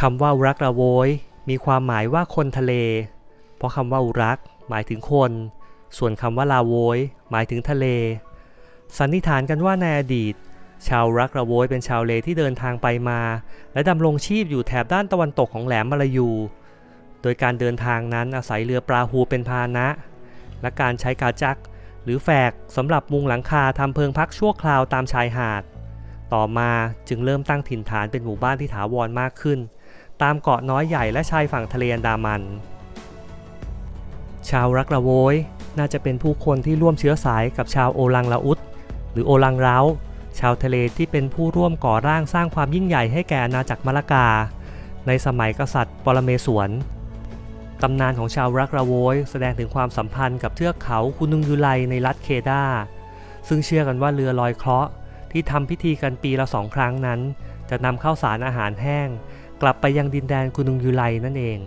คำว่าอุรักระโวยมีความหมายว่าคนทะเล เพราะคำว่าอุรักหมายถึงคน ส่วนคำว่าลาโวยหมายถึงทะเล สันนิษฐานกันว่าในอดีต ชาวรักระโวยเป็นชาวเลที่เดินทางไปมา และดำรงชีพอยู่แถบด้านตะวันตกของแหลมมาลายู โดยการเดินทางนั้นอาศัยเรือปลาฮูเป็นพาหนะ และการใช้กาจักหรือแฝกสำหรับมุงหลังคาทำเพิงพักชั่วคราวตามชายหาด ต่อมาจึงเริ่มตั้งถิ่นฐานเป็นหมู่บ้านที่ถาวรมากขึ้น ตามเกาะน้อยใหญ่และชายฝั่งทะเลอันดามัน ชาวรักละโวยน่าจะเป็นผู้คนที่ร่วมเชื้อสายกับชาวโอลังลาอุดหรือโอลังเราชาวทะเลที่เป็นผู้ร่วมก่อร่างสร้างความยิ่งใหญ่ให้แก่อาณาจักรมละกา ในสมัยกษัตริย์ปรเมศวรตำนานของชาวรักระโวยแสดงถึงความสัมพันธ์กับเทือกเขาคุนุงยุไลในรัฐเคดา ซึ่งเชื่อกันว่าเรือลอยเคราะห์ที่ทำพิธีกันปีละสองครั้งนั้น จะนำข้าวสารอาหารแห้ง กลับไปยังดินแดนคุนุงยุไลนั่นเอง